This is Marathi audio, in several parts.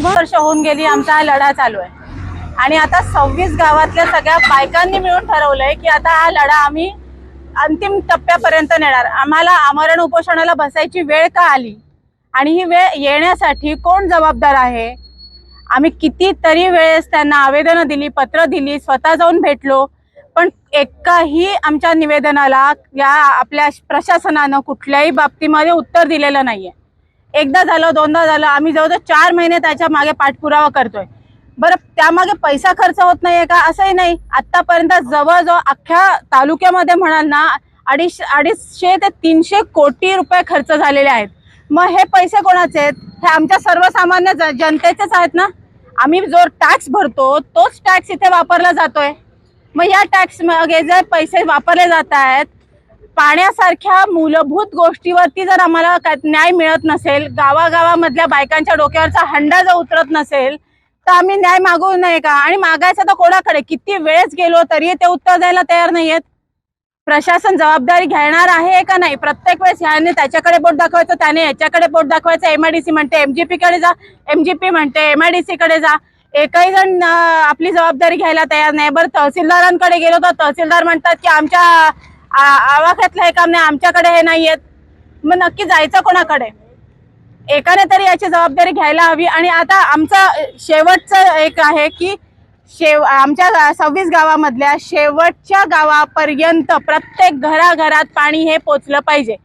शंभर वर्ष होऊन गेली आमचा हा लढा चालू आहे. आणि आता सव्वीस गावातल्या सगळ्या बायकांनी मिळून ठरवलंय की आता हा लढा आम्ही अंतिम टप्प्यापर्यंत नेणार. आम्हाला आमरण उपोषणाला बसायची वेळ का आली. आणि ही वेळ येण्यासाठी कोण जबाबदार आहे? आम्ही कितीतरी वेळेस त्यांना आवेदनं दिली पत्र दिली स्वतः जाऊन भेटलो. पण एकाही आमच्या निवेदनाला या आपल्या प्रशासनानं कुठल्याही बाबतीमध्ये उत्तर दिलेलं नाहीये. एकदा झालं दोनदा झालं आम्ही जवळजवळ चार महिने त्याच्यामागे पाठपुरावा करतोय. बरं त्यामागे पैसा खर्च होत नाहीये का? असंही नाही. आतापर्यंत जवळजवळ अख्ख्या तालुक्यामध्ये म्हणाल ना अडीच अडीचशे ते तीनशे कोटी रुपये खर्च झालेले आहेत. मग हे पैसे कोणाचे आहेत? हे आमच्या सर्वसामान्य जनतेचेच आहेत ना? आम्ही जो टॅक्स भरतो तोच टॅक्स इथे वापरला जातोय. मग या टॅक्स मागे जे पैसे वापरले जात आहेत पाण्यासारख्या मूलभूत गोष्टीवरती जर आम्हाला न्याय मिळत नसेल गावागावामधल्या बायकांच्या डोक्यावरचा हंडा जर उतरत नसेल तर आम्ही न्याय मागू नये का? आणि मागायचं तर कोणाकडे? किती वेळेस गेलो तरी ते उत्तर द्यायला तयार नाहीयेत. प्रशासन जबाबदारी घेणार आहे का नाही? प्रत्येक वेळेस ह्याने त्याच्याकडे बोट दाखवायचं त्याने याच्याकडे बोट दाखवायचं. एमआयडीसी म्हणते एमजीपी कडे जा. एमजीपी म्हणते एमआयडीसी कडे जा. एकही जण आपली जबाबदारी घ्यायला तयार नाही. बरं तहसीलदारांकडे गेलो तर तहसीलदार म्हणतात की आमच्या आवाक्यातलं हे काम नाही आमच्याकडे हे नाही आहेत मग नक्की जायचं कोणाकडे? एकाने तरी याची जबाबदारी घ्यायला हवी. आणि आता आमचा शेवटचं एक आहे की शेव आमच्या सव्वीस गावामधल्या शेवटच्या गावापर्यंत प्रत्येक घराघरात पाणी हे पोचलं पाहिजे.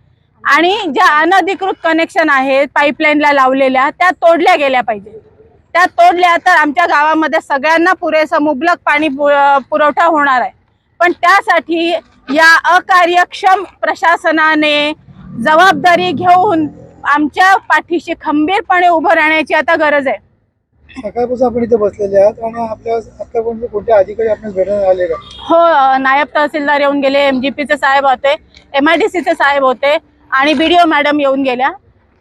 आणि ज्या अनधिकृत कनेक्शन आहेत पाईपलाईनला लावलेल्या त्या तोडल्या गेल्या पाहिजे. त्या तोडल्या तर आमच्या गावामध्ये सगळ्यांना पुरेसं मुबलक पाणी पु- पुरवठा होणार आहे. पण त्यासाठी या अकार्यक्षम प्रशासनाने जबाबदारी घेऊन आमच्या पाठीशी खंबीरपणे उभं राहण्याची आता गरज आहे. सकाळपासून आपण इथे बसलेले आहात आणि आपल्या आतापर्यंत कोणते अधिकारी आपल्याला भेटण्यात आले का? हो नायब तहसीलदार येऊन गेले एमजीपीचे साहेब होते एमआयडीसीचे साहेब होते आणि बीडीओ मॅडम येऊन गेल्या.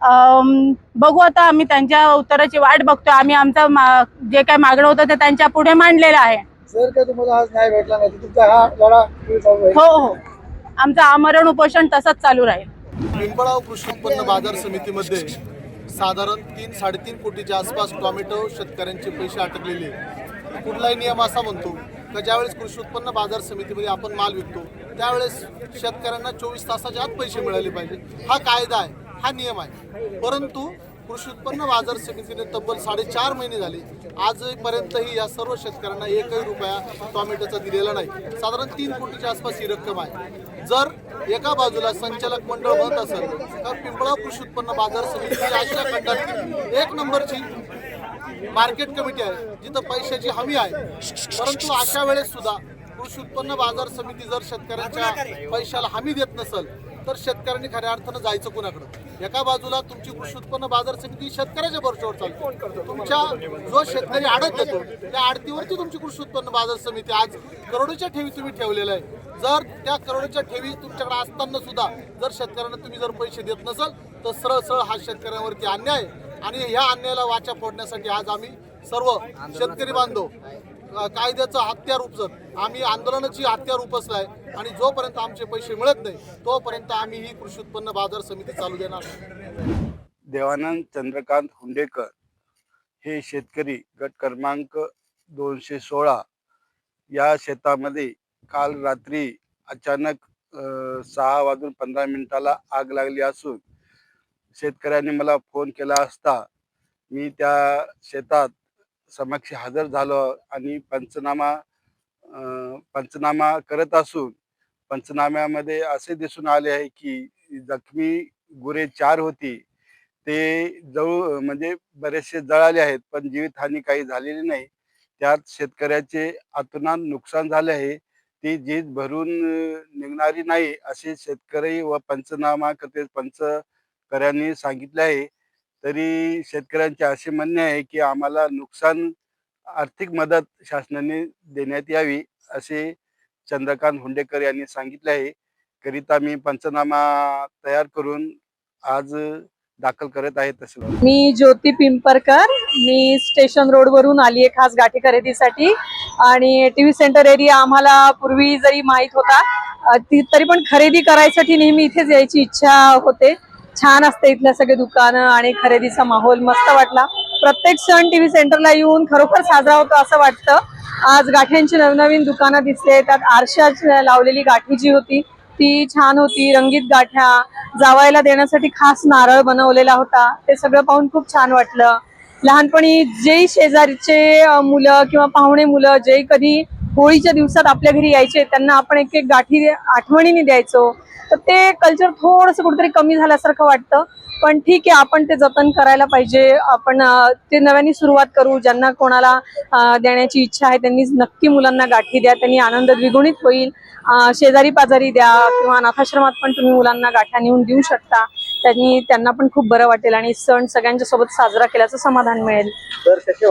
अम, बघू आता आम्ही त्यांच्या उत्तराची वाट बघतोय. आम्ही आमचं मा- जे काय मागणं होतं ते त्यांच्या पुढे मांडलेलं आहे. जर का तुम्हाला आज न्याय भेटला नाही तर तुमचा हा लढा पुढे चालू आहे हो हो. आमचं आमरण उपोषण तसंच चालू राहील. पिंपळाव कृषी उत्पन्न बाजार समितीमध्ये साधारण तीन साडेतीन कोटीच्या आसपास टोमॅटो शेतकऱ्यांचे पैसे अटकलेले. कुठलाही नियम असा म्हणतो का ज्यावेळेस कृषी उत्पन्न बाजार समितीमध्ये आपण माल विकतो त्यावेळेस शेतकऱ्यांना चोवीस तासाच्या आत पैसे मिळाले पाहिजे. हा कायदा आहे हा नियम आहे. परंतु कृषी उत्पन्न बाजार समितीने तब्बल साडेचार महिने झाले. आजपर्यंतही या सर्व शेतकऱ्यांना एकही रुपया टॉमॅटोचा दिलेला नाही. साधारण तीन कोटीच्या आसपास ही रक्कम आहे. जर एका बाजूला संचालक मंडळ म्हणत असेल तर पिंपळा कृषी उत्पन्न बाजार समिती आशिया खंडातील एक नंबरची मार्केट कमिटी आहे जिथं पैशाची हमी आहे. परंतु अशा वेळेस सुद्धा कृषी उत्पन्न बाजार समिती जर शेतकऱ्यांच्या पैशाला हमी देत नसेल तर शेतकऱ्यांनी खऱ्या अर्थानं जायचं कुणाकडं? एका बाजूला तुमची कृषी उत्पन्न बाजार समिती शेतकऱ्याच्या भरोश्यावर चालते. तुमच्या जो शेतकरी आडत देतो त्या आडतीवरती तुमची कृषी उत्पन्न बाजार समिती आज करोडोच्या ठेवी तुम्ही ठेवलेल्या आहे. जर त्या करोडोच्या ठेवी तुमच्याकडे असताना सुद्धा जर शेतकऱ्यांना तुम्ही जर पैसे देत नसाल तर सरळ सरळ हा शेतकऱ्यांवरती अन्याय आहे. आणि ह्या अन्यायाला वाचा फोडण्यासाठी आज आम्ही सर्व शेतकरी बांधव कायद्याचं हत्यार उपजत आम्ही आंदोलनाची हत्यार उपसलाय आणि जोपर्यंत आमचे पैसे मिळत नाही तोपर्यंत आम्ही ही कृषी उत्पन्न बाजार समिती चालू देणार देवानंद चंद्रकांत हुंडेकर हे शेतकरी गट क्रमांक दोनशे सोळा या शेतामध्ये काल रात्री अचानक सहा वाजून पंधरा मिनिटाला आग लागली असून शेतकऱ्यांनी मला फोन केला असता मी त्या शेतात समक्ष हजर झालो आणि पंचनामा पंचनामा करत असून पंचनाम्यामध्ये असे दिसून आले आहे की जखमी गुरे चार होती. ते जवळ म्हणजे बरेचसे जळाले आहेत पण जीवितहानी काही झालेली नाही. त्यात शेतकऱ्याचे आतुनात नुकसान झाले आहे. ती जीत भरून निघणारी नाही असे शेतकरी व पंचनामा करते पंचकऱ्यांनी सांगितले आहे. तरी शेतकऱ्यांचे असे म्हणणे आहे की आम्हाला नुकसान आर्थिक मदत शासनाने देण्यात यावी असे चंद्रकांत हुंडेकर यांनी सांगितले आहे. करिता मी पंचनामा तयार करून आज दाखल करत आहे तहसीलदार मी ज्योती पिंपरकर मी स्टेशन रोड वरून आली आहे खास गाठी खरेदीसाठी. आणि टी व्ही सेंटर एरिया आम्हाला पूर्वी जरी माहीत होता ती तरी पण खरेदी करायसाठी नेहमी इथेच यायची इच्छा होते. छान असते इथले सगळे दुकानं आणि खरेदीचा माहोल मस्त वाटला. प्रत्येक सण टीव्ही सेंटरला येऊन खरोखर साजरा होतो असं वाटतं. आज गाठ्यांची नवनवीन दुकानं दिसले त्यात आरशा लावलेली गाठी जी होती ती छान होती. रंगीत गाठ्या जावायला देण्यासाठी खास नारळ बनवलेला होता. ते सगळं पाहून खूप छान वाटलं. लहानपणी जे शेजारीचे मुलं किंवा पाहुणे मुलं जे कधी होळीच्या दिवसात आपल्या घरी यायचे त्यांना आपण एक एक गाठी आठवणीने द्यायचो. तर ते कल्चर थोडंसं कुठेतरी कमी झाल्यासारखं वाटतं. पण ठीक आहे आपण ते जतन करायला पाहिजे. आपण ते नव्याने सुरुवात करू. ज्यांना कोणाला देण्याची इच्छा आहे त्यांनी नक्की मुलांना गाठी द्या. त्यांनी आनंद द्विगुणित होईल. शेजारी पाजारी द्या किंवा अनाथाश्रमात पण तुम्ही मुलांना गाठ्या नेऊन देऊ शकता. त्यांनी त्यांना पण खूप बरं वाटेल आणि सण सगळ्यांच्या सोबत साजरा केल्याचं समाधान मिळेल. कसे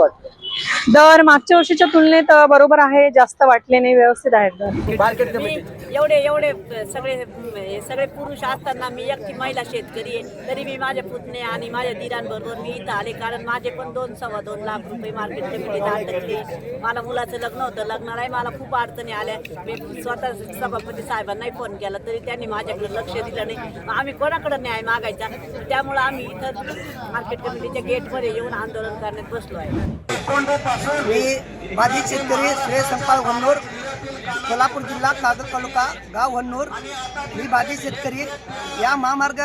दर मागच्या वर्षीच्या तुलनेत बरोबर आहे जास्त वाटले नाही व्यवस्थित आहेत दर. एवढे एवढे सगळे हे सगळे पुरुष असताना मी एकटी महिला शेतकरी आहे. तरी मी माझ्या पुतणे आणि माझ्या दिरांबरोबर मी इथं आले. कारण माझे पण दोन सव्वा दोन लाख रुपये मार्केट कमिटीत अडकले मला मुलाचं लग्न होतं. लग्नालाही मला खूप अडचणी आल्या. मी स्वतः सभापती साहेबांनाही फोन केला. तरी त्यांनी माझ्याकडे लक्ष दिलं नाही. आम्ही कोणाकडे न्याय मागायचा? त्यामुळं आम्ही इथं मार्केट कमिटीच्या गेटमध्ये येऊन आंदोलन करण्यात बसलो आहे. मी माझी शेतकरी श्रेय संपाल वन्नूर सोलापूर जिल्हा कागद तालुका गाव हन्नूर. मी बाधित शेतकरी या महामार्ग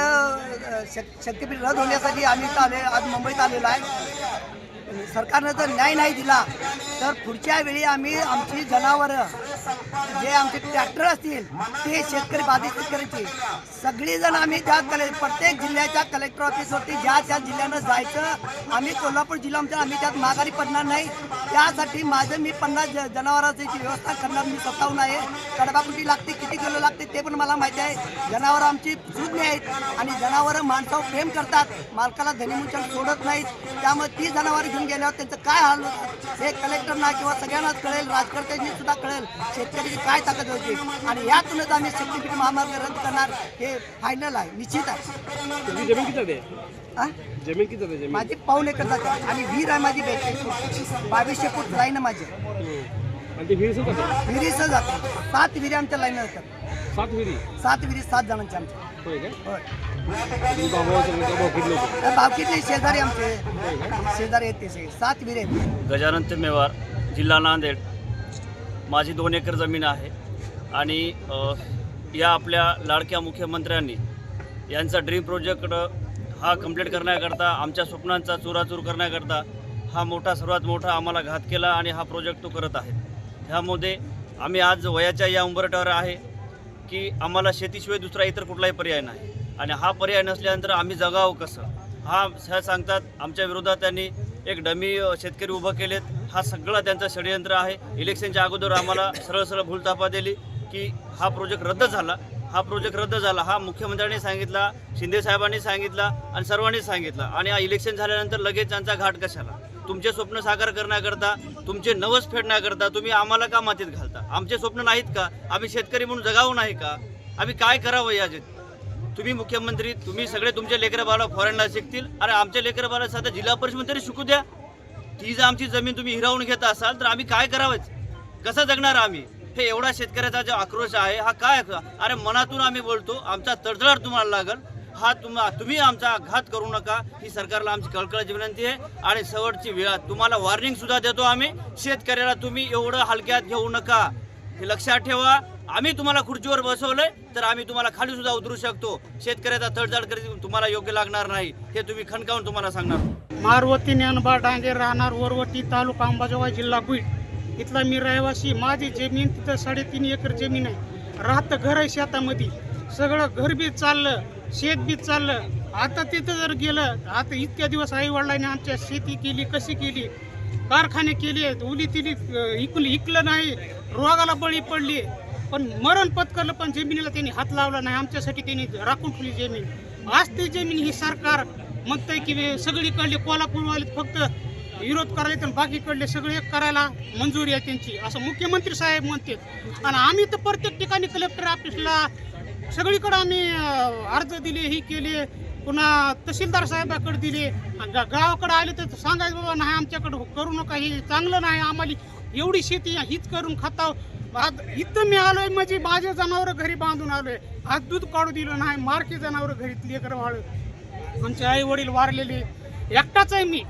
शेत शक्तीपीठ रद्द होण्यासाठी आम्ही आले आज मुंबईत आलेलो आहे. सरकारनं जर न्याय नाही दिला तर पुढच्या वेळी आम्ही आमची जनावरं जे आमचे ट्रॅक्टर असतील ते शेतकरी बाधित शेतकऱ्यांची सगळीजण आम्ही त्या कले प्रत्येक जिल्ह्याच्या कलेक्टर ऑफिसवरती ज्या त्या जिल्ह्यानं जायचं आम्ही कोल्हापूर जिल्ह्यामध्ये म्हणजे आम्ही त्यात माघारी पडणार नाही. त्यासाठी माझं मी पन्नास ज- जनावरांची व्यवस्था करणार मी स्वतःहून आहे. कडबा कुठे लागते किती किलो लागते ते पण मला माहिती आहे. जनावरं आमची सुज्ञ आहेत आणि जनावरं माणसावर प्रेम करतात. मालकाला धनीमुचल सोडत नाहीत. त्यामुळे ती जनावरं घेऊन गेल्यावर त्यांचं काय हाल हे कलेक्टरना किंवा सगळ्यांनाच कळेल राजकर्त्यांनी सुद्धा कळेल शेतकऱ्याची काय ताकद होती. आणि यातूनच आम्ही शक्तीपीठ महामार्ग रद्द करणार हे फायनल आहे निश्चित आहे. जमीन किती? जमीन किती माझी पाऊन एकर जाते. आणि विहीर आहे माझी बेचाळीस बावीसशे फूट लाईन आहे माझी. विहिरीच जाते? सात विहिरी आमच्या लाईन असतात सात विहिरी सात विहिरी सात जणांच्या आमच्या होय काय होय. तुम्ही भाऊ सगळे भाऊ किती लोक तर बाकीतले शेजारी आमचे शेजारी आहेत ते सगळे. सात विहिरी आहेत. गजानन मेवार जिल्हा नांदेड. माझी दोन एकर जमीन आहे. आणि अ, या आपल्या लाडक्या मुख्यमंत्र्यांनी यांचा ड्रीम प्रोजेक्ट हा कंप्लीट करण्याकरता आमच्या स्वप्नांचा चुराचूर करण्याकरता हा मोठा सर्वात मोठा आम्हाला घात केला आणि हा प्रोजेक्ट तो करत आहे. ह्यामध्ये आम्ही आज वयाच्या या उंबरट्यावर आहे. की आम्हाला शेतीशिवाय दुसरा इतर कुठलाही पर्याय नाही. आणि हा पर्याय नसल्यानंतर आम्ही जगावं कसं? हा ह्या सांगतात आमच्या विरोधात त्यांनी एक डमी शेतकरी उभं केलेत. हा सगळा त्यांचं षडयंत्र आहे. इलेक्शनच्या अगोदर आम्हाला सरळ सरळ भूलतापा दिली की हा प्रोजेक्ट रद्द झाला. हा प्रोजेक्ट रद्द झाला. हा मुख्यमंत्र्यांनी सांगितला शिंदे साहेबांनी सांगितला आणि सर्वांनी सांगितलं. आणि हा इलेक्शन झाल्यानंतर लगेच त्यांचा घाट कशाला? तुमचे स्वप्न साकार करण्याकरता तुमचे नवस फेडण्याकरता तुम्ही आम्हाला का मातीत घालता? आमचे स्वप्न नाहीत का? आम्ही शेतकरी म्हणून जगावं नाही का? आम्ही काय करावं या तुम्ही मुख्यमंत्री तुम्ही सगळे तुमचे लेकर बाळा फॉरेनला शिकतील. अरे आमच्या लेकर बाळा साधा जिल्हा परिषद तरी शिकू द्या. ती जर आमची जमीन तुम्ही हिरावून घेत असाल तर आम्ही काय करावंच? कसं जगणार आम्ही? हे एवढा शेतकऱ्याचा जो आक्रोश आहे हा काय अरे मनातून आम्ही बोलतो आमचा तडजडाट तुम्हाला लागल. हा तुम तुम्ही आमचा घात करू नका. ही सरकारला आमची कळकळाची विनंती आहे. आणि शेवटची वेळा तुम्हाला वॉर्निंग सुद्धा देतो आम्ही. शेतकऱ्याला तुम्ही एवढं हलक्यात घेऊ नका. हे लक्षात ठेवा. आम्ही तुम्हाला खुर्चीवर बसवलंय तर आम्ही तुम्हाला खाली सुद्धा उतरू शकतो. शेतकऱ्याचा तडजड करीत तुम्हाला योग्य लागणार नाही हे तुम्ही खणकावून तुम्हाला सांगणार. मारवती ज्ञानबा डांगे राहणार वरवटी तालुका अंबाजोगाई जिल्हा बीड. इथला मी रहिवासी. माझी जमीन तिथं साडेतीन एकर जमीन आहे. राहतं घर आहे शेतामध्ये. सगळं घर बी चाललं. शेत बी चाललं. आता तिथं जर गेलं आता इतक्या दिवस आई वडिलांनी आमच्या शेती केली कशी केली? कारखाने केले उली तिली इकलं इकलं नाही रोगाला बळी पडली. पण मरण पत्करलं पण जमिनीला त्यांनी हात लावला नाही. आमच्यासाठी त्यांनी राखून ठेवली जमीन. आज ती जमीन ही सरकार म्हणतंय की सगळीकडले कोल्हापूरवाले फक्त विरोध करायला तर बाकीकडले सगळे करायला मंजुरी आहे त्यांची. असं मुख्यमंत्री साहेब म्हणते आणि आम्ही तर प्रत्येक ठिकाणी कलेक्टर ऑफिसला सगळीकडे आम्ही अर्ज दिले ही केले पुन्हा तहसीलदार साहेबाकडे दिले. गावाकडे आले तर सांगायचं बाबा नाही आमच्याकडे हो- करू नका हे चांगलं नाही आम्हाला एवढी शेती हीच करून खाता आज इथं मी आलोय म्हणजे माझे जनावर घरी बांधून आलोय. आज दूध काढू दिलं नाही मारके जनावर घरी लेकर वाळ. आमचे आई वडील वारलेले. एकटाच आहे मी.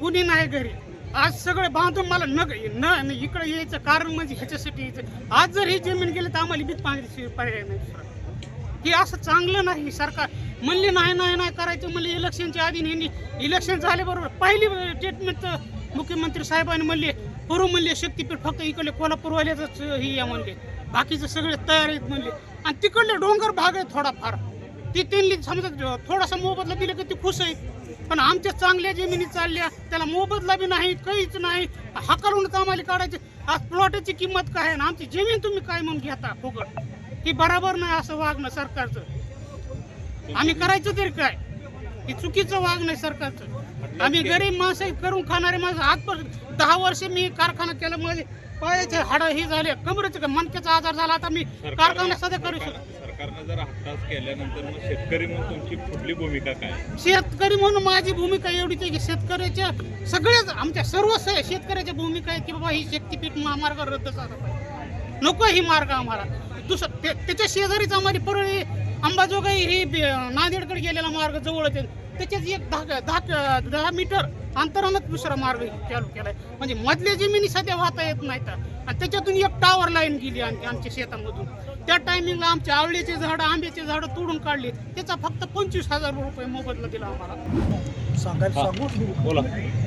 कुणी नाही घरी. आज सगळे बांधून मला न न न इकडे यायचं कारण म्हणजे ह्याच्यासाठी यायचं. आज जर ही जमीन गेली तर आम्हाला बीत पाहिजे पर्याय नाही. हे असं चांगलं नाही सरकार. म्हणले नाही नाही नाही करायचं. म्हणले इलेक्शनच्या आधी नेहमी इलेक्शन झाले बरोबर. पहिली स्टेटमेंट तर मुख्यमंत्री साहेबांनी म्हणले करू म्हणले शक्तीपीठ फक्त इकडले कोल्हापूरवाल्याचंच हे आहे म्हणले. बाकीचं सगळे तयार आहेत म्हणले. आणि तिकडले डोंगर भाग आहे थोडाफार. ती त्यांनी समजा थोडासा मोबदला दिला की ती खुश आहे पण आमच्या चांगल्या जमिनी चालल्या त्याला मोबदला बी नाही काहीच नाही. हकलूनच आम्हाला काढायचे. आज प्लॉटची किंमत काय आहे ना आमची जमीन तुम्ही काय म्हणून घेता? फुकट. ही बरोबर नाही असं वागणं सरकारचं. आम्ही करायचं तरी काय? हे चुकीचं वागणं आहे सरकारचं. आम्ही गरीब माणसं करून खाणारे माणसं. आजपर्यंत दहा वर्ष मी कारखाना केला माझे पायाचे हाड हे झाले कमरेचे मनक्याचा आजार झाला आता मी कारखाना सध्या करू शकतो. सरकारनं जर हट्टास केल्यानंतर मग शेतकरी म्हणून तुमची कुठली भूमिका काय? शेतकरी म्हणून माझी भूमिका एवढीच आहे की शेतकऱ्याच्या सगळ्याच आमच्या सर्व शेतकऱ्याच्या भूमिका आहे की बाबा ही शक्तीपीठ महामार्ग रद्द झाला पाहिजे. नको ही मार्ग आम्हाला. दुसरं ते- त्याच्या शेजारीच आम्हाला परळी अंबाजोगाई ही बी- नांदेडकडे गेलेला मार्ग जवळच आहे. त्याच्यात एक दहा दहा दहा मीटर अंतरानच दुसरा मार्ग चालू केलाय. म्हणजे मधल्या जमिनी सध्या वाहता येत नाहीत. आणि त्याच्यातून एक टावर लाईन गेली आणखी आमच्या शेतामधून. त्या टायमिंगला आमचे आवळीचे झाडं आंब्याचे झाडं तोडून काढले. त्याचा फक्त पंचवीस हजार रुपये मोबदला दिला आम्हाला. सांगायला सांगू? बोला.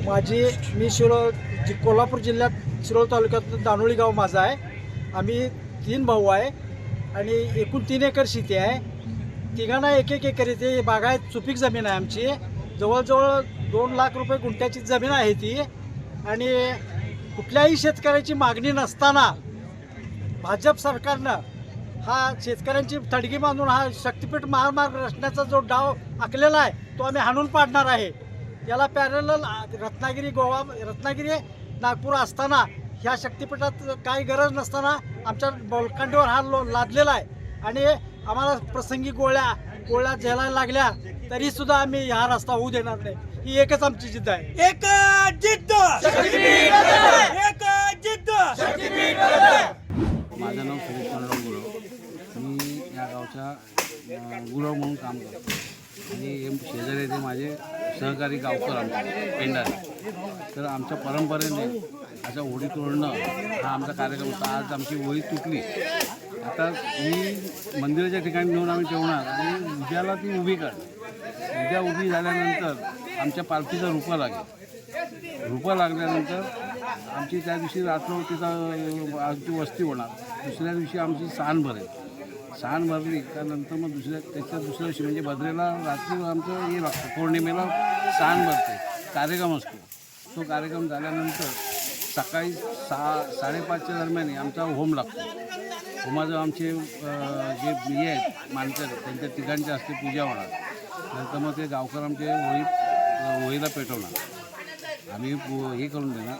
माझी मी शिरोळ कोल्हापूर जिल्ह्यात शिरोळ तालुक्यात दानोळी गाव माझं आहे. आम्ही तीन भाऊ आहे आणि एकूण तीन एकर शेती आहे. तिघांना एक एक एकर येते बागायत सुपीक जमीन आहे आमची. जवळजवळ दोन लाख रुपये गुंठ्याची जमीन आहे ती. आणि कुठल्याही शेतकऱ्याची मागणी नसताना भाजप सरकारनं हा शेतकऱ्यांची थडगी बांधून हा शक्तीपीठ महामार्ग रचण्याचा जो डाव आखलेला आहे तो आम्ही हाणून पाडणार आहे. याला पॅरल रत्नागिरी गोवा रत्नागिरी नागपूर असताना ह्या शक्तीपीठात काही गरज नसताना आमच्या बलकांडीवर हा लो लादलेला आहे. आणि आम्हाला प्रसंगी गोळ्या गोळ्या झेलायला लागल्या तरी सुद्धा आम्ही हा रस्ता होऊ देणार नाही. ही एकच आमची जिद्द आहे. एक जिद्द! एक जिद्द! माझं नाव सुरेश मी या गावचा अं, गुरव म्हणून काम करतो. आणि हे शेजारी ते माझे सहकारी गावकर आमचे पेंडारे तर आमच्या परंपरेने असं होळी तोडणं हा आमचा कार्यक्रम होता. आज आमची होळी तुटली. आता मी मंदिराच्या ठिकाणी नेऊन आम्ही ठेवणार आणि उद्याला ती उभी करणार उद्या उभी झाल्यानंतर आमच्या पालखीचं रूपं लागेल. रूपं लागल्यानंतर आमची त्या दिवशी रात्र तिचा आमची वस्ती होणार. दुसऱ्या दिवशी आमची सांड भरेल. सांड भरली त्यानंतर मग दुसऱ्या त्याच्या दुसऱ्या दिवशी म्हणजे भद्रेला रात्री आमचं हे लागतं पौर्णिमेला सांड भरते कार्यक्रम असतो. तो कार्यक्रम झाल्यानंतर सकाळी सहा साडेपाचच्या दरम्यान आमचा होम लागतो. होमाचं आमचे जे हे आहेत मानकर त्यांच्या तिघांच्या हस्ते पूजा होणार. नंतर मग ते गावकर आमचे होळी होळीला पेटवणार. आम्ही पु- हे करून देणार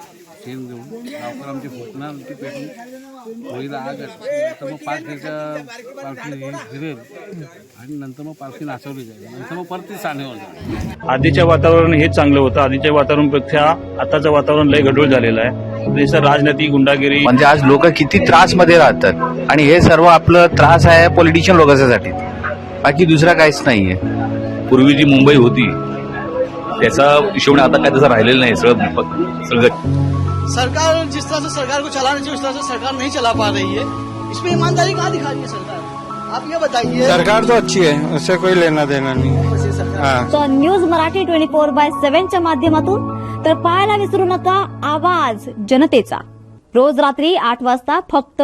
शेण देऊन. गावकर आमचे फुटणार ते पेटून होळीला आग असते. नंतर मग पाच फेरच्या पालखी फिरेल. आणि नंतर मग पालखी नाचवली जाईल. नंतर मग परत ती साने होणार आधीच्या वातावरण हे चांगलं होतं. आधीच्या वातावरणापेक्षा आताचं वातावरण लय गढूळ झालेलं आहे. देशात राजनीती गुंडागिरी म्हणजे आज लोक किती त्रासमध्ये राहतात. आणि हे सर्व आपलं त्रास आहे पॉलिटिशियन लोकांसाठी. बाकी दुसरा काहीच नाहीये. पूर्वी जी मुंबई होती त्याचा हिशोब आता काय तसं राहिलेलं नाही सगळं सगळं सरकार जिस तरह से सरकार को चलाना चाहिए उस तरह से सरकार नहीं चला पा रही है। इसमें ईमानदारी कहाँ दिखा रही है सरकार? आप ये बताइए। सरकार तो अच्छी है उससे कोई लेना देना नहीं हाँ। तर news Marathi twenty four by सेव्हनच्या माध्यमातून तर पाहायला विसरू नका आवाज जनतेचा. रोज रात्री आठ वाजता फक्त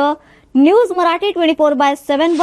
news Marathi twenty four by seven वर